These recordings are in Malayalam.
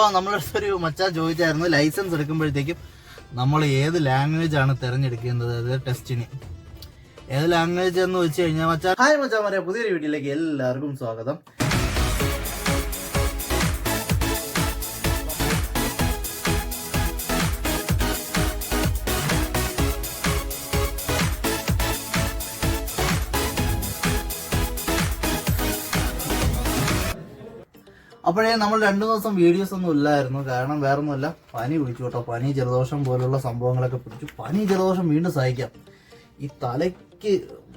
അപ്പോൾ നമ്മളൊരു മച്ചാ ചോദിച്ചായിരുന്നു ലൈസൻസ് എടുക്കുമ്പോഴത്തേക്കും നമ്മൾ ഏത് ലാംഗ്വേജ് ആണ് തിരഞ്ഞെടുക്കേണ്ടത്? അതായത് ടെസ്റ്റിന് ഏത് ലാംഗ്വേജ് എന്ന് വെച്ച് കഴിഞ്ഞാൽ മച്ചാ? ഹായ് മച്ചാ പറയാം പുതിയൊരു വീട്ടിലേക്ക് എല്ലാവർക്കും സ്വാഗതം. അപ്പോഴേ നമ്മൾ രണ്ടു ദിവസം വീഡിയോസ് ഒന്നും ഇല്ലായിരുന്നു. കാരണം വേറെ ഒന്നുമല്ല പനി പിടിച്ചു കേട്ടോ. പനി ജലദോഷം പോലുള്ള സംഭവങ്ങളൊക്കെ പിടിച്ചു. പനി ജലദോഷം വീണ്ടും സഹിക്കാം. ഈ തലയ്ക്ക്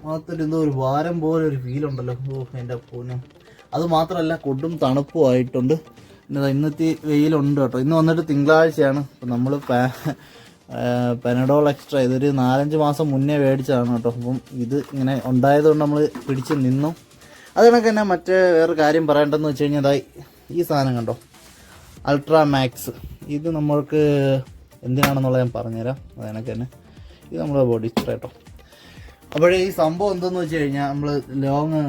മാത്രം എന്തോ ഒരു ഭാരം പോലെ ഒരു ഫീൽ ഉണ്ടല്ലോ. എന്റെ പൂനം അത് മാത്രമല്ല കൊടും തണുപ്പും ആയിട്ടുണ്ട്. പിന്നെ ഇന്നത്തെ വെയിലുണ്ട് കേട്ടോ. ഇന്ന് വന്നിട്ട് തിങ്കളാഴ്ചയാണ്. അപ്പം നമ്മൾ പെനഡോൾ എക്സ്ട്രാ ഇതൊരു നാലഞ്ച് മാസം മുന്നേ മേടിച്ചതാണ് കേട്ടോ. അപ്പം ഇത് ഇങ്ങനെ ഉണ്ടായതുകൊണ്ട് നമ്മൾ പിടിച്ച് നിന്നു. അത് കണക്ക് തന്നെ മറ്റേ വേറെ കാര്യം പറയേണ്ടതെന്ന് വെച്ച് കഴിഞ്ഞാൽ ഈ സാധനം കണ്ടോ? അൾട്രാ മാക്സ് ഇത് നമ്മൾക്ക് എന്തിനാണെന്നുള്ളത് ഞാൻ പറഞ്ഞുതരാം. അത് എനിക്ക് തന്നെ. ഇത് നമ്മുടെ ബോഡി കേട്ടോ അപ്പോഴേ ഈ സംഭവം എന്തെന്ന് വെച്ച് കഴിഞ്ഞാൽ നമ്മൾ ലോങ്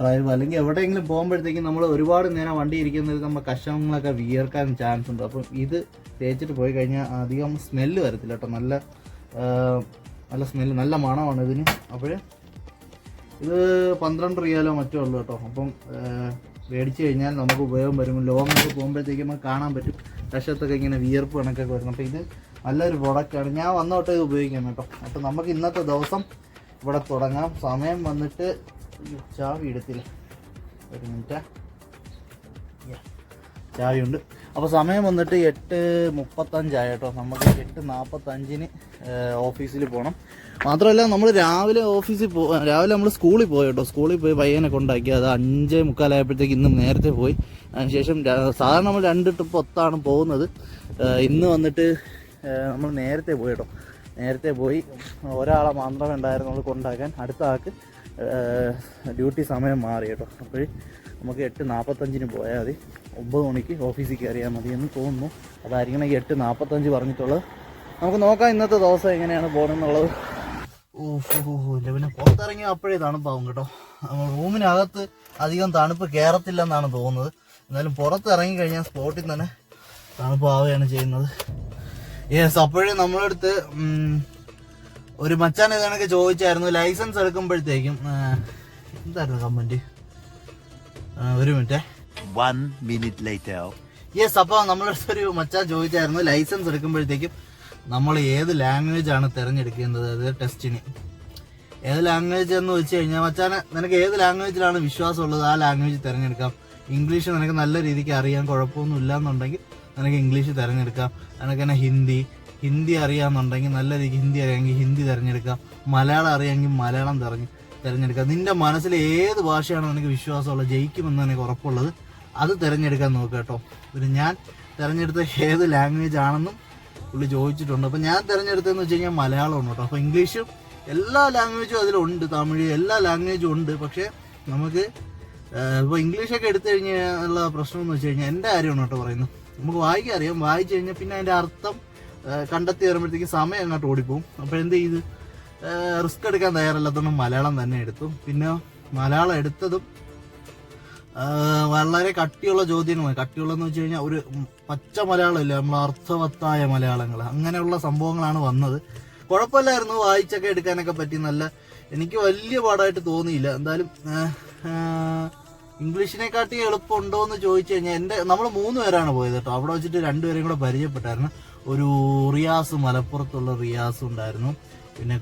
ഡ്രൈവ് അല്ലെങ്കിൽ എവിടെയെങ്കിലും പോകുമ്പോഴത്തേക്കും നമ്മൾ ഒരുപാട് നേരം വണ്ടി ഇരിക്കുന്നത് നമ്മുടെ കഷങ്ങളൊക്കെ വിയർക്കാൻ ചാൻസ് ഉണ്ട്. അപ്പം ഇത് തേച്ചിട്ട് പോയി കഴിഞ്ഞാൽ അധികം സ്മെല്ല് വരത്തില്ല കേട്ടോ നല്ല നല്ല സ്മെല്ല് നല്ല മണമാണ് ഇതിന്. അപ്പോഴേ ഇത് പന്ത്രണ്ട് റിയാലോ മറ്റോ ഉള്ളൂ കേട്ടോ അപ്പം മേടിച്ചു കഴിഞ്ഞാൽ നമുക്ക് ഉപയോഗം വരും. ലോങ് ഒക്കെ പോകുമ്പോഴത്തേക്കും നമുക്ക് കാണാൻ പറ്റും. കഷത്തൊക്കെ ഇങ്ങനെ വിയർപ്പ് കണക്കൊക്കെ വരണം. അപ്പോൾ ഇത് നല്ലൊരു പ്രൊഡക്റ്റാണ് ഞാൻ വന്നോട്ടെ ഉപയോഗിക്കാം കേട്ടോ. അപ്പോൾ നമുക്ക് ഇന്നത്തെ ദിവസം ഇവിടെ തുടങ്ങാം. സമയം വന്നിട്ട് ചാവി എടുത്തില്ല. ഒരു മിനിറ്റ്. ചാവിയുണ്ട്. അപ്പോൾ സമയം വന്നിട്ട് എട്ട് മുപ്പത്തഞ്ചായി കേട്ടോ. നമുക്ക് എട്ട് നാൽപ്പത്തഞ്ചിന് ഓഫീസിൽ പോകണം മാത്രമല്ല നമ്മൾ രാവിലെ ഓഫീസിൽ പോ രാവിലെ നമ്മൾ സ്കൂളിൽ പോയി കേട്ടോ. സ്കൂളിൽ പോയി പയ്യനെ കൊണ്ടാക്കി. അത് അഞ്ചേ മുക്കാലായപ്പോഴത്തേക്ക് ഇന്നും നേരത്തെ പോയി. അതിനുശേഷം സാധാരണ നമ്മൾ രണ്ട് ട്രിപ്പ് ഒത്താണ് പോകുന്നത്. ഇന്ന് വന്നിട്ട് നമ്മൾ നേരത്തെ പോയി കേട്ടോ. നേരത്തെ പോയി. ഒരാളെ മാത്രമേ ഉണ്ടായിരുന്നുള്ളൂ കൊണ്ടാക്കാൻ. അടുത്ത ആൾക്ക് ഡ്യൂട്ടി സമയം മാറി കേട്ടോ. അപ്പോൾ നമുക്ക് എട്ട് നാൽപ്പത്തഞ്ചിന് പോയാൽ മതി. ഒമ്പത് മണിക്ക് ഓഫീസിൽ കയറിയാൽ മതി എന്ന് തോന്നുന്നു. അതായിരിക്കണം ഈ എട്ട് നാൽപ്പത്തഞ്ച് പറഞ്ഞിട്ടുള്ളത്. നമുക്ക് നോക്കാം ഇന്നത്തെ ദിവസം എങ്ങനെയാണ് പോകണമെന്നുള്ളത് ഇല്ല പിന്നെ പുറത്തിറങ്ങി അപ്പോഴേ തണുപ്പാവും കേട്ടോ. റൂമിനകത്ത് അധികം തണുപ്പ് കയറത്തില്ലെന്നാണ് തോന്നുന്നത്. എന്നാലും പുറത്തിറങ്ങി കഴിഞ്ഞാൽ സ്പോട്ടിൽ തന്നെ തണുപ്പാവുകയാണ് ചെയ്യുന്നത്. യെസ് അപ്പോഴേ നമ്മളടുത്ത് ഒരു മച്ചാൻ ഇതാണൊക്കെ ചോദിച്ചായിരുന്നു. ലൈസൻസ് എടുക്കുമ്പോഴത്തേക്കും എന്തായിരുന്നു കമന്റ്? ഒരു മിനിറ്റേ. മിനിറ്റ് ലൈറ്റ് ആവും യെസ് അപ്പോൾ നമ്മളടുത്ത് ഒരു മച്ചാൻ ചോദിച്ചായിരുന്നു ലൈസൻസ് എടുക്കുമ്പോഴത്തേക്കും നമ്മൾ ഏത് ലാംഗ്വേജ് ആണ് തിരഞ്ഞെടുക്കേണ്ടത്? അതായത് ടെസ്റ്റിന് ഏത് ലാംഗ്വേജ് എന്ന് വെച്ച് കഴിഞ്ഞാൽ മച്ചാനെ നിനക്ക് ഏത് ലാംഗ്വേജിലാണ് വിശ്വാസം ഉള്ളത് ആ ലാംഗ്വേജ് തിരഞ്ഞെടുക്കാം. ഇംഗ്ലീഷ് നിനക്ക് നല്ല രീതിക്ക് അറിയാൻ കുഴപ്പമൊന്നും ഇല്ല എന്നുണ്ടെങ്കിൽ നിനക്ക് ഇംഗ്ലീഷ് തിരഞ്ഞെടുക്കാം. നിനക്ക് തന്നെ ഹിന്ദി ഹിന്ദി അറിയാമെന്നുണ്ടെങ്കിൽ നല്ല രീതിക്ക് ഹിന്ദി അറിയാമെങ്കിൽ ഹിന്ദി തിരഞ്ഞെടുക്കാം. മലയാളം അറിയാമെങ്കിൽ മലയാളം തിരഞ്ഞ് തിരഞ്ഞെടുക്കാം. നിന്റെ മനസ്സിൽ ഏത് ഭാഷയാണ് നിനക്ക് വിശ്വാസമുള്ളത്? ജയിക്കുമെന്ന് നിനക്ക് ഉറപ്പുള്ളത്. അത് തിരഞ്ഞെടുക്കാൻ നോക്കുക കേട്ടോ. പിന്നെ ഞാൻ തിരഞ്ഞെടുത്ത ഏത് ലാംഗ്വേജ് ആണെന്നും പുള്ളി ചോദിച്ചിട്ടുണ്ട്. അപ്പം ഞാൻ തിരഞ്ഞെടുത്തതെന്ന് വെച്ച് കഴിഞ്ഞാൽ മലയാളമാണ് കേട്ടോ. അപ്പോൾ ഇംഗ്ലീഷും എല്ലാ ലാംഗ്വേജും അതിലുണ്ട്. തമിഴ് എല്ലാ ലാംഗ്വേജും ഉണ്ട്. പക്ഷേ നമുക്ക് ഇപ്പോൾ ഇംഗ്ലീഷൊക്കെ എടുത്തു കഴിഞ്ഞുള്ള പ്രശ്നം എന്ന് വെച്ച് കഴിഞ്ഞാൽ എന്റെ കാര്യമാണ് കേട്ടോ പറയുന്നത്. നമുക്ക് വായിക്കാൻ അറിയാം. വായിച്ചു കഴിഞ്ഞാൽ പിന്നെ അതിന്റെ അർത്ഥം കണ്ടെത്തി വരുമ്പോഴത്തേക്ക് സമയം അങ്ങോട്ട് ഓടിപ്പോവും. അപ്പോൾ എന്ത് ചെയ്ത്? റിസ്ക് എടുക്കാൻ തയ്യാറല്ലാത്തതുകൊണ്ട് മലയാളം തന്നെ എടുത്തു. പിന്നെ മലയാളം എടുത്തതും വളരെ കട്ടിയുള്ള ചോദ്യങ്ങളാണ്. കട്ടിയുള്ളതെന്ന് വെച്ച് കഴിഞ്ഞാൽ ഒരു പച്ച മലയാളമില്ല? നമ്മൾ അർത്ഥവത്തായ മലയാളങ്ങൾ. അങ്ങനെയുള്ള സംഭവങ്ങളാണ് വന്നത്. കുഴപ്പമില്ലായിരുന്നു വായിച്ചൊക്കെ എടുക്കാനൊക്കെ പറ്റി നല്ല എനിക്ക് വലിയ പാടായിട്ട് തോന്നിയില്ല. എന്തായാലും ഇംഗ്ലീഷിനെക്കാട്ടി എളുപ്പമുണ്ടോ എന്ന് ചോദിച്ചു കഴിഞ്ഞാൽ എന്റെ നമ്മൾ മൂന്ന് പേരാണ് പോയത് കേട്ടോ. അവിടെ വെച്ചിട്ട് രണ്ടുപേരെയും കൂടെ പരിചയപ്പെട്ടായിരുന്നു. ഒരു റിയാസ് മലപ്പുറത്തുള്ള റിയാസ് ഉണ്ടായിരുന്നു. പിന്നെ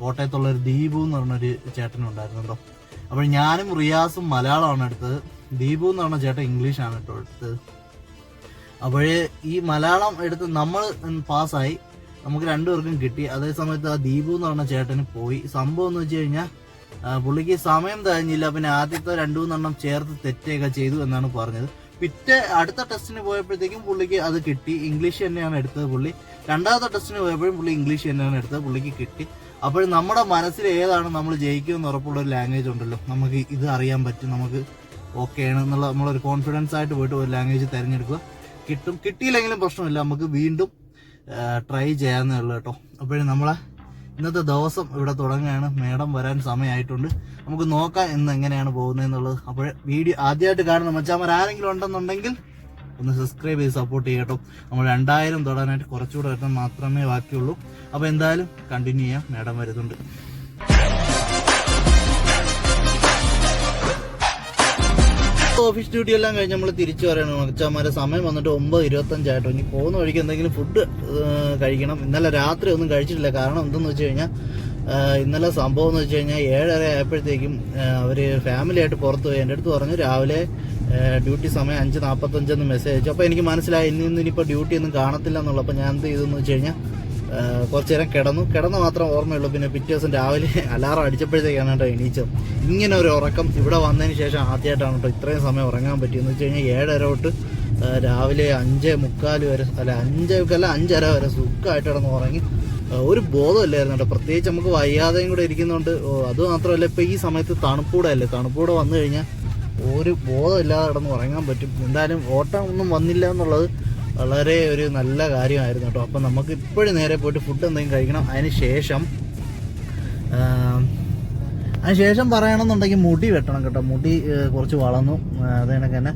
കോട്ടയത്തുള്ള ഒരു ദീപു എന്ന് പറഞ്ഞൊരു ചേട്ടനുണ്ടായിരുന്നു കേട്ടോ. അപ്പോൾ ഞാനും റിയാസും മലയാളമാണ് എടുത്തത്. ദീപു എന്ന് പറഞ്ഞ ചേട്ടൻ ഇംഗ്ലീഷാണ് കേട്ടോ എടുത്തത്. അപ്പോഴേ ഈ മലയാളം എടുത്ത് നമ്മൾ പാസ്സായി നമുക്ക് രണ്ടുപേർക്കും കിട്ടി. അതേ സമയത്ത് ആ ദീപു എന്ന് പറഞ്ഞ ചേട്ടന് പോയി. സംഭവം എന്ന് വെച്ച് കഴിഞ്ഞാൽ പുള്ളിക്ക് സമയം തികഞ്ഞില്ല. പിന്നെ ആദ്യത്തെ രണ്ടു മൂന്നെണ്ണം ചേർത്ത് തെറ്റൊക്കെ ചെയ്തു എന്നാണ് പറഞ്ഞത്. പിറ്റേ അടുത്ത ടെസ്റ്റിന് പോയപ്പോഴത്തേക്കും പുള്ളിക്ക് അത് കിട്ടി. ഇംഗ്ലീഷ് തന്നെയാണ് എടുത്തത് പുള്ളി. രണ്ടാമത്തെ ടെസ്റ്റിന് പോയപ്പോഴും പുള്ളി ഇംഗ്ലീഷ് തന്നെയാണ് എടുത്തത് പുള്ളിക്ക് കിട്ടി. അപ്പോൾ നമ്മുടെ മനസ്സിൽ ഏതാണ് നമ്മൾ ജയിക്കുമെന്ന് ഉറപ്പുള്ള ഒരു ലാംഗ്വേജ് ഉണ്ടല്ലോ. നമുക്ക് ഇത് അറിയാൻ പറ്റും. നമുക്ക് ഓക്കെ ആണ് എന്നുള്ള നമ്മളൊരു കോൺഫിഡൻസ് ആയിട്ട് പോയിട്ട് ഒരു ലാംഗ്വേജ് തിരഞ്ഞെടുക്കുക. കിട്ടും. കിട്ടിയില്ലെങ്കിലും പ്രശ്നമില്ല. നമുക്ക് വീണ്ടും ട്രൈ ചെയ്യാവുന്നേ ഉള്ളൂ കേട്ടോ. അപ്പോഴും നമ്മളെ ഇന്നത്തെ ദിവസം ഇവിടെ തുടങ്ങുകയാണ്. മേഡം വരാൻ സമയമായിട്ടുണ്ട്. നമുക്ക് നോക്കാം ഇന്ന് എങ്ങനെയാണ് പോകുന്നത് എന്നുള്ളത്. അപ്പോൾ വീഡിയോ ആദ്യമായിട്ട് കാണുന്ന മച്ചാമാർ ആരെങ്കിലും ഉണ്ടെന്നുണ്ടെങ്കിൽ ഒന്ന് സബ്സ്ക്രൈബ് ചെയ്ത് സപ്പോർട്ട് ചെയ്യട്ടോ നമ്മൾ രണ്ടായിരം തൊടാനായിട്ട് കുറച്ചുകൂടെ വരണം മാത്രമേ ബാക്കിയുള്ളൂ. അപ്പോൾ എന്തായാലും കണ്ടിന്യൂ ചെയ്യാം. മേഡം വരുന്നുണ്ട്. ഓഫീസ് ഡ്യൂട്ടി എല്ലാം കഴിഞ്ഞ് നമ്മൾ തിരിച്ചു പറയണം. അച്ഛന്മാരെ സമയം വന്നിട്ട് ഒമ്പത് ഇരുപത്തഞ്ചായിട്ടോ. ഇനി പോകുന്ന വഴിക്ക് എന്തെങ്കിലും ഫുഡ് കഴിക്കണം. ഇന്നലെ രാത്രി ഒന്നും കഴിച്ചിട്ടില്ല. കാരണം എന്തെന്ന് വെച്ച് കഴിഞ്ഞാൽ ഇന്നലെ സംഭവം എന്ന് വെച്ച് കഴിഞ്ഞാൽ ഏഴര ആയപ്പോഴത്തേക്കും അവർ ഫാമിലി ആയിട്ട് പുറത്ത് പോയി. എന്റെ അടുത്ത് പറഞ്ഞു രാവിലെ ഡ്യൂട്ടി സമയം അഞ്ച് നാൽപ്പത്തഞ്ചെന്ന് മെസ്സേജ് അയച്ചു. അപ്പോൾ എനിക്ക് മനസ്സിലായി ഇനി ഇന്ന് ഇനിയിപ്പോൾ ഡ്യൂട്ടി ഒന്നും കാണത്തില്ല എന്നുള്ളപ്പോൾ ഞാൻ എന്ത് ചെയ്തെന്ന് വെച്ച് കഴിഞ്ഞാൽ കുറച്ച് നേരം കിടന്നു. കിടന്ന് മാത്രം ഓർമ്മയുള്ളൂ. പിന്നെ പിറ്റേ ദിവസം രാവിലെ അലാറം അടിച്ചപ്പോഴത്തേക്കാണ് കേട്ടോ എണീച്ചത്. ഇങ്ങനെ ഒരു ഉറക്കം ഇവിടെ വന്നതിന് ശേഷം ആദ്യമായിട്ടാണ് കേട്ടോ ഇത്രയും സമയം ഉറങ്ങാൻ പറ്റിയെന്ന് വെച്ച് കഴിഞ്ഞാൽ ഏഴര തൊട്ട് രാവിലെ അഞ്ച് മുക്കാൽ വരെ അല്ല അഞ്ച് അല്ല അഞ്ചര വരെ സുഖമായിട്ട് കിടന്ന് ഉറങ്ങി. ഒരു ബോധമില്ലായിരുന്നു കേട്ടോ. പ്രത്യേകിച്ച് നമുക്ക് വയ്യാതെയും കൂടെ ഇരിക്കുന്നതുകൊണ്ട് അത് മാത്രമല്ല ഇപ്പോൾ ഈ സമയത്ത് തണുപ്പൂടെ അല്ലേ തണുപ്പൂടെ വന്നു കഴിഞ്ഞാൽ ഒരു ബോധമില്ലാതെ കിടന്ന് ഉറങ്ങാൻ പറ്റും. എന്തായാലും ഓട്ടം ഒന്നും വന്നില്ല എന്നുള്ളത് വളരെ ഒരു നല്ല കാര്യമായിരുന്നു കേട്ടോ. അപ്പം നമുക്ക് ഇപ്പോഴും നേരെ പോയിട്ട് ഫുഡ് എന്തെങ്കിലും കഴിക്കണം. അതിന് ശേഷം അതിന് ശേഷം പറയണമെന്നുണ്ടെങ്കിൽ മുടി വെട്ടണം കേട്ടോ. മുടി കുറച്ച് വളർന്നു. അത് കണക്ക് തന്നെ.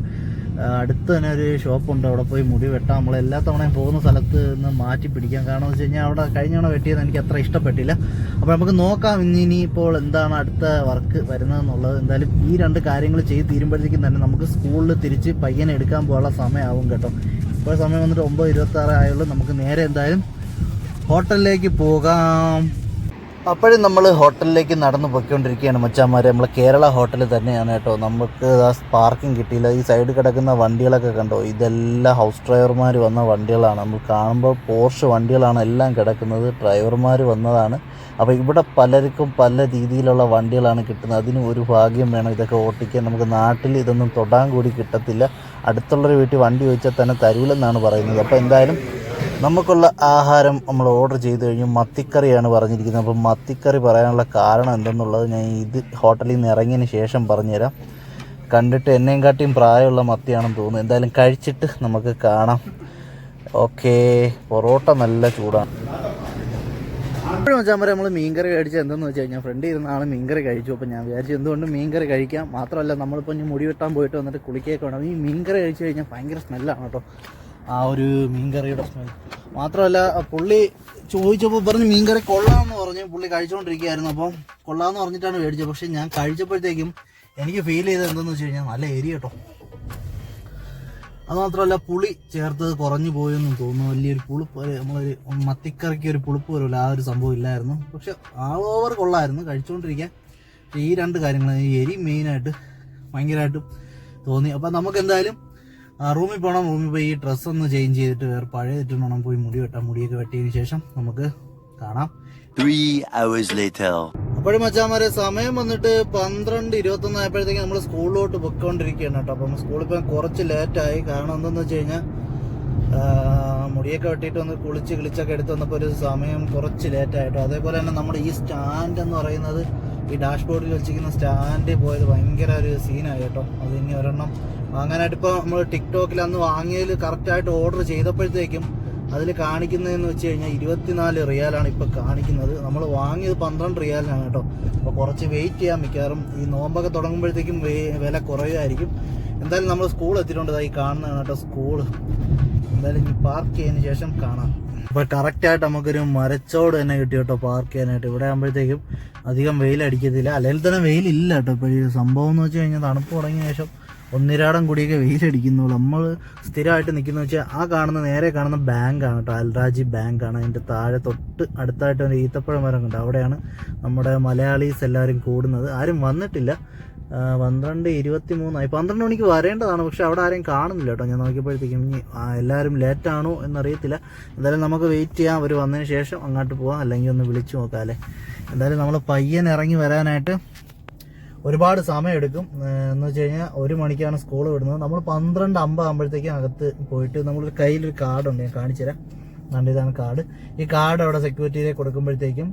അടുത്ത് തന്നെ ഒരു ഷോപ്പുണ്ട്. അവിടെ പോയി മുടി വെട്ടാം നമ്മൾ എല്ലാ തവണയും പോകുന്ന സ്ഥലത്ത് നിന്ന് മാറ്റി പിടിക്കാം. കാരണം എന്ന് വെച്ച് കഴിഞ്ഞാൽ അവിടെ കഴിഞ്ഞ തവണ വെട്ടിയത് എനിക്ക് അത്ര ഇഷ്ടപ്പെട്ടില്ല. അപ്പോൾ നമുക്ക് നോക്കാം ഇനി ഇനിയിപ്പോൾ എന്താണ് അടുത്ത വർക്ക് വരുന്നതെന്നുള്ളത്. എന്തായാലും ഈ രണ്ട് കാര്യങ്ങൾ ചെയ്ത് തീരുമ്പോഴത്തേക്കും തന്നെ നമുക്ക് സ്കൂളിൽ തിരിച്ച് പയ്യനെ എടുക്കാൻ പോകാനുള്ള സമയമാവും കേട്ടോ. ഇപ്പോൾ സമയം വന്നിട്ട് ഒമ്പത് ഇരുപത്തി ആറ് ആയുള്ളൂ. നമുക്ക് നേരെ എന്തായാലും ഹോട്ടലിലേക്ക് പോകാം. അപ്പോഴും നമ്മൾ ഹോട്ടലിലേക്ക് നടന്നു പൊയ്ക്കൊണ്ടിരിക്കുകയാണ് മച്ചാന്മാരെ. നമ്മൾ കേരള ഹോട്ടലിൽ തന്നെയാണ് കേട്ടോ. നമുക്ക് ആ പാർക്കിംഗ് കിട്ടിയില്ല. ഈ സൈഡിൽ കിടക്കുന്ന വണ്ടികളൊക്കെ കണ്ടോ? ഇതെല്ലാം ഹൗസ് ഡ്രൈവർമാർ വന്ന വണ്ടികളാണ്. നമ്മൾ കാണുമ്പോൾ പോർഷ് വണ്ടികളാണ് എല്ലാം കിടക്കുന്നത്. ഡ്രൈവർമാർ വന്നതാണ്. അപ്പോൾ ഇവിടെ പലർക്കും പല രീതിയിലുള്ള വണ്ടികളാണ് കിട്ടുന്നത്. അതിന് ഒരു ഭാഗ്യം വേണം ഇതൊക്കെ ഓട്ടിക്കാൻ. നമുക്ക് നാട്ടിൽ ഇതൊന്നും തൊടാൻ കൂടി കിട്ടത്തില്ല. അടുത്തുള്ളൊരു വീട്ടിൽ വണ്ടി ചോദിച്ചാൽ തന്നെ തരൂലെന്നാണ് പറയുന്നത്. അപ്പോൾ എന്തായാലും നമുക്കുള്ള ആഹാരം നമ്മൾ ഓർഡർ ചെയ്ത് കഴിഞ്ഞു. മത്തിക്കറിയാണ് പറഞ്ഞിരിക്കുന്നത്. അപ്പം മത്തിക്കറി പറയാനുള്ള കാരണം എന്തെന്നുള്ളത് ഞാൻ ഇത് ഹോട്ടലിൽ നിന്ന് ഇറങ്ങിയതിന് ശേഷം പറഞ്ഞുതരാം. കണ്ടിട്ട് എന്നെയും കാട്ടിയും പ്രായമുള്ള മത്തിയാണെന്ന് തോന്നുന്നു. എന്തായാലും കഴിച്ചിട്ട് നമുക്ക് കാണാം. ഓക്കേ പൊറോട്ട നല്ല ചൂടാണ്. അപ്പോഴും വെച്ചാൽ പറയാം നമ്മൾ മീൻകറി കഴിച്ചത് എന്തെന്ന് വെച്ച് കഴിഞ്ഞാൽ ഫ്രണ്ട് ഇരുന്ന ആൾ മീൻകറി കഴിച്ചു. അപ്പോൾ ഞാൻ വിചാരിച്ചു എന്തുകൊണ്ട് മീൻകറി കഴിക്കാം? മാത്രമല്ല നമ്മളിപ്പോൾ ഇനി മുടി വെട്ടാൻ പോയിട്ട് വന്നിട്ട് കുളിക്കൊക്കെ വേണം. ഈ മീൻകറി കഴിച്ചു കഴിഞ്ഞാൽ ഭയങ്കര സ്മെല്ലാണ് കേട്ടോ. ആ ഒരു മീൻകറിയുടെ സ്മെൽ മാത്രമല്ല പുള്ളി ചോദിച്ചപ്പോൾ പറഞ്ഞ് മീൻകറി കൊള്ളാമെന്ന് പറഞ്ഞ്. പുള്ളി കഴിച്ചുകൊണ്ടിരിക്കുകയായിരുന്നു അപ്പം കൊള്ളാമെന്ന് പറഞ്ഞിട്ടാണ് മേടിച്ചത്. പക്ഷേ ഞാൻ കഴിച്ചപ്പോഴത്തേക്കും എനിക്ക് ഫീൽ ചെയ്തത് എന്തെന്ന് വെച്ച് കഴിഞ്ഞാൽ നല്ല എരി കേട്ടോ. അതുമാത്രമല്ല പുളി ചേർത്തത് കുറഞ്ഞു പോയെന്നും തോന്നുന്നു. വലിയൊരു പുളിപ്പ് നമ്മളൊരു മത്തിക്കറിക്ക് ഒരു പുളിപ്പ് വരുമല്ലോ ആ ഒരു സംഭവം ഇല്ലായിരുന്നു. പക്ഷെ ആ ഓവർ കൊള്ളായിരുന്നു കഴിച്ചുകൊണ്ടിരിക്കാൻ ഈ രണ്ട് കാര്യങ്ങൾ ഈ എരി മെയിനായിട്ട് ഭയങ്കരമായിട്ടും തോന്നി. അപ്പം നമുക്ക് എന്തായാലും റൂമിൽ പോകണം റൂമിൽ പോയി ഈ ഡ്രസ്സ് ഒന്ന് ചേഞ്ച് ചെയ്തിട്ട് വേറെ പഴയതിട്ട് വേണം പോയി മുടി വെട്ടാം. മുടിയൊക്കെ വെട്ടിയതിന് ശേഷം നമുക്ക് കാണാം. അപ്പോഴും മച്ചാമാരെ സമയം വന്നിട്ട് പന്ത്രണ്ട് ഇരുപത്തൊന്ന് ആയപ്പോഴത്തേക്ക് നമ്മൾ സ്കൂളിലോട്ട് പൊയ്ക്കൊണ്ടിരിക്കുകയാണ് കേട്ടോ. അപ്പം സ്കൂളിൽ പോകാൻ കുറച്ച് ലേറ്റായി കാരണം എന്തെന്ന് വെച്ച് കഴിഞ്ഞാൽ മുടിയൊക്കെ വെട്ടിയിട്ട് വന്ന് കുളിച്ച് കിളിച്ചൊക്കെ എടുത്ത് വന്നപ്പോൾ ഒരു സമയം കുറച്ച് ലേറ്റായിട്ടോ അതേപോലെ തന്നെ നമ്മുടെ ഈ സ്റ്റാൻഡ് എന്ന് പറയുന്നത് ഈ ഡാഷ്ബോർഡിൽ വെച്ചിരിക്കുന്ന സ്റ്റാൻഡ് പോയത് ഭയങ്കര ഒരു സീനായി കേട്ടോ. അത് ഇനി ഒരെണ്ണം വാങ്ങാനായിട്ട് ഇപ്പോൾ നമ്മൾ ടിക്ടോക്കിൽ അന്ന് വാങ്ങിയതിൽ കറക്റ്റായിട്ട് ഓർഡർ ചെയ്തപ്പോഴത്തേക്കും അതിൽ കാണിക്കുന്നതെന്ന് വെച്ച് കഴിഞ്ഞാൽ ഇരുപത്തിനാല് റിയാലാണ് ഇപ്പോൾ കാണിക്കുന്നത്. നമ്മൾ വാങ്ങിയത് പന്ത്രണ്ട് റിയാലിനാണ് കേട്ടോ. അപ്പോൾ കുറച്ച് വെയിറ്റ് ചെയ്യാൻ മിക്കവാറും ഈ നോമ്പൊക്കെ തുടങ്ങുമ്പോഴത്തേക്കും വില കുറയുമായിരിക്കും. എന്തായാലും നമ്മൾ സ്കൂൾ എത്തിയിട്ടുണ്ട്. ഈ കാണുന്നതാണ് കേട്ടോ സ്കൂൾ എന്തായാലും ഇനി പാർക്ക് ചെയ്തതിന് ശേഷം കാണാം. അപ്പോൾ കറക്റ്റായിട്ട് നമുക്കൊരു മരച്ചോട് തന്നെ കിട്ടി കേട്ടോ പാർക്ക് ചെയ്യാനായിട്ട്. ഇവിടെ ആകുമ്പോഴത്തേക്കും അധികം വെയിലടിക്കത്തില്ല അല്ലെങ്കിൽ തന്നെ വെയിലില്ല കേട്ടോ ഇപ്പോൾ ഈ സംഭവം എന്ന് വെച്ച് കഴിഞ്ഞാൽ തണുപ്പ് തുടങ്ങിയ ശേഷം ഒന്നിരാടം കൂടിയൊക്കെ വെയിലടിക്കുന്നുള്ളൂ നമ്മൾ സ്ഥിരമായിട്ട് നിൽക്കുന്ന വെച്ചാൽ ആ കാണുന്ന നേരെ കാണുന്ന ബാങ്കാണ് കേട്ടോ. അൽറാജി ആണ്. അതിന്റെ താഴെ തൊട്ട് അടുത്തായിട്ട് ഒരു ഈത്തപ്പഴ മരം ഉണ്ട്. അവിടെയാണ് നമ്മുടെ മലയാളീസ് എല്ലാവരും കൂടുന്നത്. ആരും വന്നിട്ടില്ല. പന്ത്രണ്ട് ഇരുപത്തി മൂന്നായി പന്ത്രണ്ട് മണിക്ക് വരേണ്ടതാണ് പക്ഷെ അവിടെ ആരെയും കാണുന്നില്ല കേട്ടോ. ഞാൻ നോക്കിയപ്പോഴത്തേക്കും ഇനി എല്ലാവരും ലേറ്റാണോ എന്നറിയത്തില്ല. എന്തായാലും നമുക്ക് വെയിറ്റ് ചെയ്യാം. അവർ വന്നതിന് ശേഷം അങ്ങോട്ട് പോവാം. അല്ലെങ്കിൽ ഒന്ന് വിളിച്ചു നോക്കാം അല്ലേ? എന്തായാലും നമ്മൾ പയ്യൻ ഇറങ്ങി വരാനായിട്ട് ഒരുപാട് സമയമെടുക്കും. എന്ന് വെച്ച് കഴിഞ്ഞാൽ ഒരു മണിക്കാണ് സ്കൂൾ വിടുന്നത്. നമ്മൾ പന്ത്രണ്ട് അമ്പത് ആകുമ്പോഴത്തേക്കും അകത്ത് പോയിട്ട് നമ്മളൊരു കയ്യിലൊരു കാർഡുണ്ട് ഞാൻ കാണിച്ചു തരാം ഇതാണ് കാർഡ് ഈ കാർഡ് അവിടെ സെക്യൂരിറ്റിയിലേക്ക് കൊടുക്കുമ്പോഴത്തേക്കും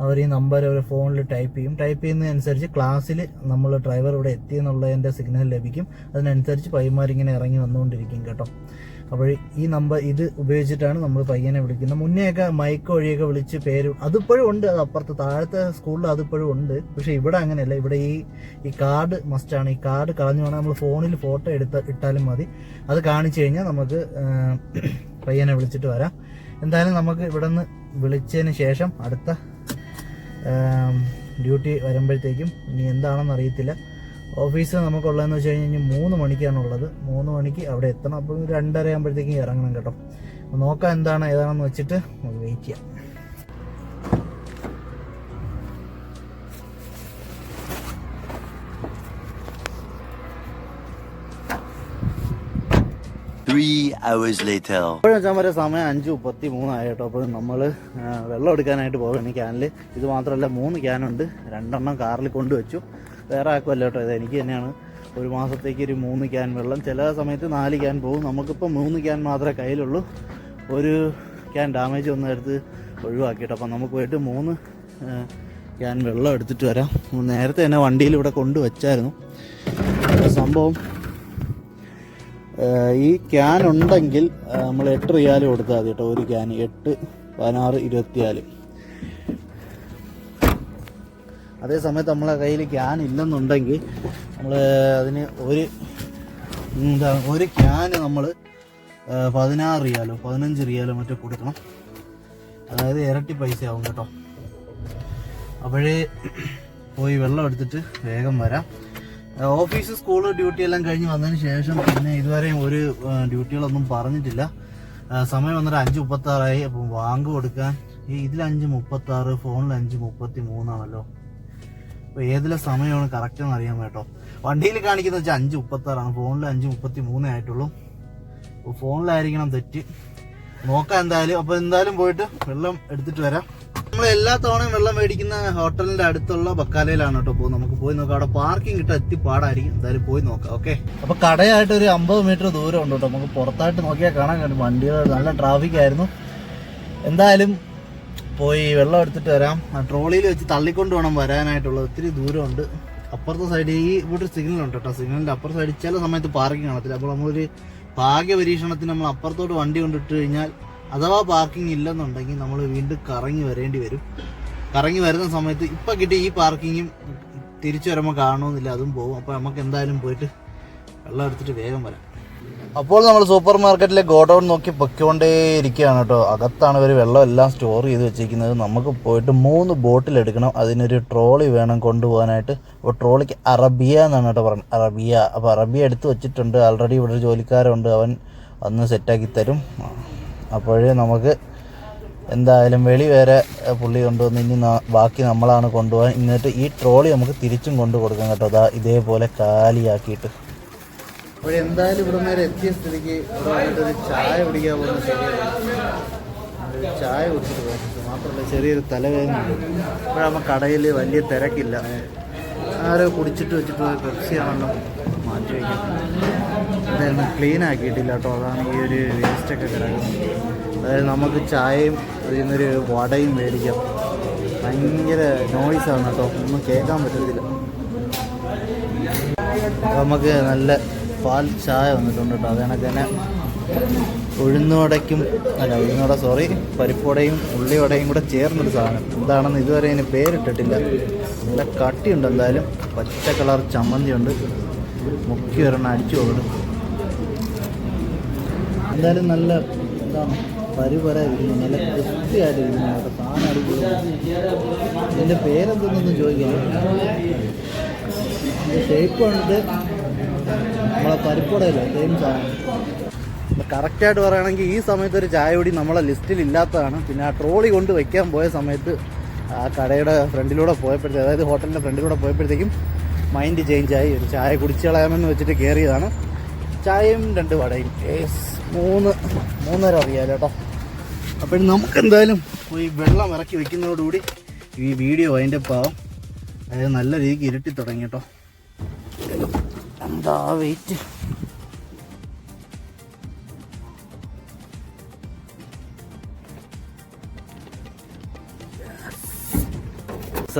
അവർ ഈ നമ്പർ അവർ ഫോണിൽ ടൈപ്പ് ചെയ്യും. ടൈപ്പ് ചെയ്യുന്നതനുസരിച്ച് ക്ലാസ്സിൽ നമ്മൾ ഡ്രൈവർ ഇവിടെ എത്തി എന്നുള്ളതിന്റെ സിഗ്നൽ ലഭിക്കും. അതിനനുസരിച്ച് പയ്യന്മാരിങ്ങനെ ഇറങ്ങി വന്നുകൊണ്ടിരിക്കും കേട്ടോ. അപ്പോൾ ഈ നമ്പർ ഇത് ഉപയോഗിച്ചിട്ടാണ് നമ്മൾ പയ്യനെ വിളിക്കുന്നത്. മുന്നെയൊക്കെ മൈക്ക് വഴിയൊക്കെ വിളിച്ച് പേര് അതിപ്പോഴും ഉണ്ട്. അത് അപ്പുറത്ത് താഴത്തെ സ്കൂളിൽ അതിപ്പോഴും ഉണ്ട്. പക്ഷേ ഇവിടെ അങ്ങനെയല്ല. ഇവിടെ ഈ ഈ കാർഡ് മസ്റ്റാണ് ഈ കാർഡ് കളഞ്ഞു വേണം. നമ്മൾ ഫോണിൽ ഫോട്ടോ എടുത്ത ഇട്ടാലും മതി. അത് കാണിച്ചു കഴിഞ്ഞാൽ നമുക്ക് പയ്യനെ വിളിച്ചിട്ട് വരാം. എന്തായാലും നമുക്ക് ഇവിടെ നിന്ന് വിളിച്ചതിന് ശേഷം അടുത്ത ഡ്യൂട്ടി വരുമ്പോഴത്തേക്കും ഇനി എന്താണെന്ന് അറിയത്തില്ല. ഓഫീസ് നമുക്കുള്ളതെന്ന് വെച്ച് കഴിഞ്ഞാൽ മൂന്ന് മണിക്കാണുള്ളത് മൂന്ന് മണിക്ക് അവിടെ എത്തണം. അപ്പോൾ ഒരു രണ്ടര ആകുമ്പോഴത്തേക്കും ഇറങ്ങണം കേട്ടോ. നോക്കാം എന്താണ് ഏതാണെന്ന് വെച്ചിട്ട് നമുക്ക് വെയിറ്റ് ചെയ്യാം. ഇപ്പോഴും വെച്ചാൽ വരെ സമയം അഞ്ച് മുപ്പത്തി മൂന്നായി കേട്ടോ. അപ്പോൾ നമ്മൾ വെള്ളം എടുക്കാനായിട്ട് പോവുകയാണ് ക്യാനിൽ ഇത് മാത്രമല്ല മൂന്ന് ക്യാനുണ്ട്. രണ്ടെണ്ണം കാറിൽ കൊണ്ടുവച്ചു വേറെ ആക്കുമല്ല കേട്ടോ. ഇത് എനിക്ക് തന്നെയാണ്. ഒരു മാസത്തേക്ക് ഒരു മൂന്ന് ക്യാൻ വെള്ളം. ചില സമയത്ത് നാല് ക്യാൻ പോകും. നമുക്കിപ്പോൾ മൂന്ന് ക്യാൻ മാത്രമേ കയ്യിലുള്ളൂ. ഒരു ക്യാൻ ഡാമേജ് ഒന്നും എടുത്ത് ഒഴിവാക്കിയിട്ട് അപ്പം നമുക്ക് പോയിട്ട് മൂന്ന് ക്യാൻ വെള്ളം എടുത്തിട്ട് വരാം. നേരത്തെ തന്നെ വണ്ടിയിൽ ഇവിടെ കൊണ്ടുവച്ചായിരുന്നു സംഭവം ഈ ക്യാൻ ഉണ്ടെങ്കിൽ നമ്മൾ എട്ട് റിയാൽ കൊടുത്താൽ മതി കേട്ടോ ഒരു ക്യാൻ എട്ട് പതിനാറ് ഇരുപത്തിനാല് അതേസമയത്ത് നമ്മളെ കയ്യിൽ ക്യാൻ ഇല്ലെന്നുണ്ടെങ്കിൽ നമ്മൾ അതിന് ഒരു എന്താ ഒരു ക്യാൻ നമ്മൾ പതിനാറ് റിയാലോ പതിനഞ്ച് റിയാലോ മറ്റോ കൊടുക്കണം. അതായത് ഇരട്ടി പൈസ ആവും കേട്ടോ. അപ്പോഴേ പോയി വെള്ളം എടുത്തിട്ട് വേഗം വരാം. ഓഫീസ് സ്കൂൾ ഡ്യൂട്ടി എല്ലാം കഴിഞ്ഞ് വന്നതിന് ശേഷം പിന്നെ ഇതുവരെയും ഒരു ഡ്യൂട്ടികളൊന്നും പറഞ്ഞിട്ടില്ല. സമയം വന്നിട്ട് അഞ്ച് മുപ്പത്തി ആറായി അപ്പം വാങ്ക് കൊടുക്കാൻ ഈ ഇതിൽ അഞ്ച് മുപ്പത്തി ആറ് ഫോണിൽ അഞ്ച് മുപ്പത്തി മൂന്നാണല്ലോ അപ്പോൾ ഏതിലെ സമയമാണ് കറക്റ്റ് എന്ന് അറിയാൻ കേട്ടോ. വണ്ടിയിൽ കാണിക്കുന്ന വെച്ചാൽ അഞ്ച് മുപ്പത്തി ആറാണ് ഫോണിൽ അഞ്ച് മുപ്പത്തി മൂന്നേ ആയിട്ടുള്ളൂ. അപ്പോൾ ഫോണിലായിരിക്കണം തെറ്റ്. നോക്കാം എന്തായാലും. അപ്പോൾ എന്തായാലും പോയിട്ട് വെള്ളം എടുത്തിട്ട് വരാം. നമ്മൾ എല്ലാ തവണയും വെള്ളം മേടിക്കുന്ന ഹോട്ടലിന്റെ അടുത്തുള്ള ബക്കാലയിലാണ് കേട്ടോ പോകുന്നത്. നമുക്ക് പോയി നോക്കാം. അവിടെ പാർക്കിംഗ് കിട്ടാൻ എത്തിപ്പാടായിരിക്കും. എന്തായാലും പോയി നോക്കാം. ഓക്കെ അപ്പൊ കടയായിട്ട് ഒരു അമ്പത് മീറ്റർ ദൂരം ഉണ്ട് കേട്ടോ. നമുക്ക് പുറത്തായിട്ട് നോക്കിയാൽ കാണാൻ കഴിയും. വണ്ടികൾ നല്ല ട്രാഫിക് ആയിരുന്നു. എന്തായാലും പോയി വെള്ളം എടുത്തിട്ട് വരാം. ആ ട്രോളിയിൽ വെച്ച് തള്ളിക്കൊണ്ട് വേണം വരാനായിട്ടുള്ളത് ഒത്തിരി ദൂരമുണ്ട്. അപ്പുറത്തെ സൈഡിൽ ഈ ഇവിടെ സിഗ്നൽ ഉണ്ട് കേട്ടോ. സിഗ്നലിന്റെ അപ്പുറത്തെ സൈഡിൽ ചില സമയത്ത് പാർക്കിംഗ് കാണത്തില്ല. അപ്പോൾ നമ്മളൊരു ഭാഗ്യ പരീക്ഷണത്തിന് നമ്മൾ അപ്പുറത്തോട്ട് വണ്ടി കൊണ്ടിട്ട് കഴിഞ്ഞാൽ അഥവാ പാർക്കിംഗ് ഇല്ലെന്നുണ്ടെങ്കിൽ നമ്മൾ വീണ്ടും കറങ്ങി വരേണ്ടി വരും. കറങ്ങി വരുന്ന സമയത്ത് ഇപ്പം കിട്ടിയ ഈ പാർക്കിങ്ങും തിരിച്ചു വരുമ്പോൾ കാണണമെന്നില്ല അതും പോകും. അപ്പോൾ നമുക്ക് എന്തായാലും പോയിട്ട് വെള്ളം എടുത്തിട്ട് വേഗം വരാം. അപ്പോൾ നമ്മൾ സൂപ്പർ മാർക്കറ്റിലെ ഗോഡൗൺ നോക്കി പൊയ്ക്കൊണ്ടേ ഇരിക്കുകയാണ് കേട്ടോ. അകത്താണ് ഇവർ വെള്ളം എല്ലാം സ്റ്റോർ ചെയ്ത് വെച്ചിരിക്കുന്നത്. നമുക്ക് പോയിട്ട് മൂന്ന് ബോട്ടിൽ എടുക്കണം. അതിനൊരു ട്രോളി വേണം കൊണ്ടുപോകാനായിട്ട്. അപ്പോൾ ട്രോളിക്ക് അറബിയ എന്നാണ് കേട്ടോ പറഞ്ഞത്. അറബിയ. അപ്പോൾ അറബിയ എടുത്ത് വെച്ചിട്ടുണ്ട്. ആൾറെഡി ഇവിടെ ഒരു ജോലിക്കാരുണ്ട് അവൻ അന്ന് സെറ്റാക്കി തരും. അപ്പോഴേ നമുക്ക് എന്തായാലും വെളി വരെ പുള്ളി കൊണ്ടുവന്ന് ഇനി ബാക്കി നമ്മളാണ് കൊണ്ടുപോകാൻ. എന്നിട്ട് ഈ ട്രോളി നമുക്ക് തിരിച്ചും കൊണ്ടു കൊടുക്കാം കേട്ടോ. അതാ ഇതേപോലെ കാലിയാക്കിയിട്ട്. അപ്പോൾ എന്തായാലും ഇവിടെ നേരെ എത്തിയ സ്ഥിതിക്ക് ഇവിടെ ഒരു ചായ കുടിക്കാൻ പോകുന്ന ശരിയല്ല ചായ കുടിച്ചിട്ട് പോകും മാത്രമല്ല ചെറിയൊരു തലവേദന ഇപ്പോഴാകുമ്പോൾ കടയിൽ വലിയ തിരക്കില്ല. ആരോ കുടിച്ചിട്ട് വെച്ചിട്ട് പെപ്സി എന്തായാലും ക്ലീൻ ആക്കിയിട്ടില്ല കേട്ടോ. അതാണ് ഈ ഒരു വേസ്റ്റൊക്കെ കിടക്കുന്നത്. അതായത് നമുക്ക് ചായയും അതിൽ നിന്നൊരു വടയും മേടിക്കാം. ഭയങ്കര നോയ്സാണ് കേട്ടോ. ഒന്നും കേൾക്കാൻ പറ്റത്തില്ല. നമുക്ക് നല്ല പാൽ ചായ വന്നിട്ടുണ്ട് കേട്ടോ. അത് കണക്ക് തന്നെ ഉഴുന്നുവടയ്ക്കും അല്ല ഉഴുന്നുവട സോറി പരിപ്പുവടയും ഉള്ളിവടയും കൂടെ ചേർന്നൊരു സാധനം. എന്താണെന്ന് ഇതുവരെ അതിന് പേരിട്ടിട്ടില്ല. നല്ല കട്ടിയുണ്ട് എന്തായാലും. പച്ച കളർ ചമ്മന്തി ഉണ്ട് മുക്കി ഒരെണ്ണം അടിച്ചു കൊടുക്കും. എന്തായാലും നല്ല എന്താണ് പരിപര ഇരിക്കുന്നു. നല്ല കൃത്യമായിട്ട് ഇരിക്കുന്നു. കേട്ടോ സാധനം അടിപൊളി ഇതിന്റെ പേരെന്തെന്നൊന്നും ചോദിക്കില്ല ഷേപ്പ് ഉണ്ട്. നമ്മളെ പരിപ്പുടയില്ല സെയിം സാധനം. കറക്റ്റായിട്ട് പറയുകയാണെങ്കിൽ ഈ സമയത്ത് ഒരു ചായ കൂടി നമ്മളെ ലിസ്റ്റിൽ ഇല്ലാത്തതാണ്. പിന്നെ ആ ട്രോളി കൊണ്ട് വയ്ക്കാൻ പോയ സമയത്ത് ആ കടയുടെ ഫ്രണ്ടിലൂടെ പോയപ്പോഴത്തേക്കും അതായത് ഹോട്ടലിന്റെ ഫ്രണ്ടിലൂടെ പോയപ്പോഴത്തേക്കും മൈൻഡ് ചേഞ്ചായി ഒരു ചായ കുടിച്ചു കളയാമെന്ന് വെച്ചിട്ട് കയറിയതാണ് ചായയും രണ്ട് വടയും. മൂന്ന് മൂന്നര അറിയാലോ കേട്ടോ അപ്പോൾ നമുക്ക് എന്തായാലും ഈ വെള്ളം ഇറക്കി വെക്കുന്നതോടുകൂടി ഈ വീഡിയോ അതിന്റെ പാവം അതായത് നല്ല രീതിക്ക് ഇരുട്ടി തുടങ്ങി കേട്ടോ എന്താ വെയിറ്റ്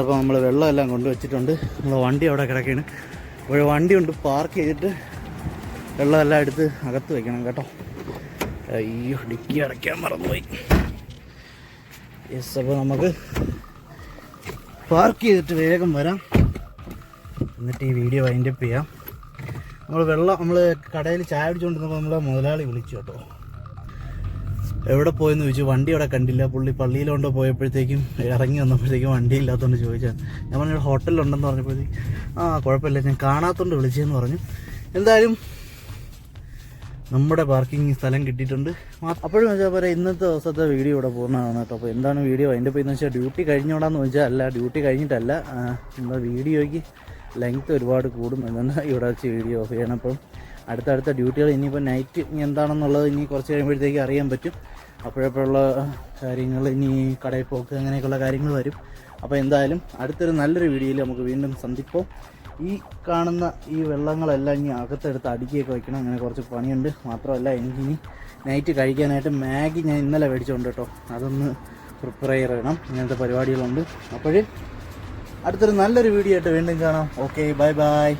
അപ്പോൾ നമ്മൾ വെള്ളമെല്ലാം കൊണ്ടുവച്ചിട്ടുണ്ട്. നമ്മൾ വണ്ടി അവിടെ കിടക്കുകയാണ് അപ്പോൾ വണ്ടി കൊണ്ട് പാർക്ക് ചെയ്തിട്ട് വെള്ളമെല്ലാം എടുത്ത് അകത്ത് വയ്ക്കണം കേട്ടോ. അയ്യോ ഡിക്കി അടയ്ക്കാൻ മറന്നുപോയി. യെസ് അപ്പോൾ നമുക്ക് പാർക്ക് ചെയ്തിട്ട് വേഗം വരാം. എന്നിട്ട് ഈ വീഡിയോ വൈൻഡപ്പ് ചെയ്യാം. നമ്മൾ വെള്ളം നമ്മൾ കടയിൽ ചായ അടിച്ചുകൊണ്ടിരുന്നപ്പോൾ നമ്മളെ മുതലാളി വിളിച്ചു കേട്ടോ. എവിടെ പോയെന്ന് ചോദിച്ചു. വണ്ടി അവിടെ കണ്ടില്ല. പുള്ളി പള്ളിയിലോണ്ടോ പോയപ്പോഴത്തേക്കും ഇറങ്ങി വന്നപ്പോഴത്തേക്കും വണ്ടി ഇല്ലാത്തതുകൊണ്ട് ചോദിച്ചാൽ ഞാൻ പറഞ്ഞു "ഇവിടെ ഹോട്ടലുണ്ടെന്ന് പറഞ്ഞപ്പോഴത്തേക്കും ആ കുഴപ്പമില്ല. ഞാൻ കാണാത്തോണ്ട് വിളിച്ചതെന്ന് പറഞ്ഞു. എന്തായാലും നമ്മുടെ പാർക്കിംഗ് സ്ഥലം കിട്ടിയിട്ടുണ്ട്. അപ്പോഴും വെച്ചാൽ പറയാം ഇന്നത്തെ ദിവസത്തെ വീഡിയോ ഇവിടെ പൂർണമാണ് കേട്ടോ. അപ്പോൾ എന്താണ് വീഡിയോ? അതിന്റെ പോയി എന്ന് വെച്ചാൽ ഡ്യൂട്ടി കഴിഞ്ഞോടാന്ന് ചോദിച്ചാൽ അല്ല ഡ്യൂട്ടി കഴിഞ്ഞിട്ടല്ല. നമ്മുടെ വീഡിയോയ്ക്ക് ലെങ്ത് ഒരുപാട് കൂടും. എന്നാണ് ഇവിടെ വെച്ച് വീഡിയോ ഓഫ് ചെയ്യണം. അപ്പം അടുത്തടുത്ത ഡ്യൂട്ടികൾ ഇനിയിപ്പോൾ നൈറ്റ് ഇനി എന്താണെന്നുള്ളത് ഇനി കുറച്ച് കഴിയുമ്പോഴത്തേക്ക് അറിയാൻ പറ്റും. അപ്പോഴപ്പോഴുള്ള കാര്യങ്ങൾ ഇനി കടയിൽ പോക്ക് അങ്ങനെയൊക്കെയുള്ള കാര്യങ്ങൾ വരും. അപ്പോൾ എന്തായാലും അടുത്തൊരു നല്ലൊരു വീഡിയോയിൽ നമുക്ക് വീണ്ടും സന്ധിപ്പോൾ ഈ കാണുന്ന ഈ വെള്ളങ്ങളെല്ലാം ഇനി അകത്തെടുത്ത് അടുക്കിയൊക്കെ വയ്ക്കണം അങ്ങനെ കുറച്ച് പണിയുണ്ട്. മാത്രമല്ല എനിക്കിനി നൈറ്റ് കഴിക്കാനായിട്ട് മാഗി ഞാൻ ഇന്നലെ മേടിച്ചുകൊണ്ട് കേട്ടോ. അതൊന്ന് പ്രിപ്പയർ ചെയ്യണം. ഇങ്ങനത്തെ പരിപാടികളുണ്ട്. അപ്പോൾ അടുത്തൊരു നല്ലൊരു വീഡിയോ ആയിട്ട് വീണ്ടും കാണാം. Okay bye bye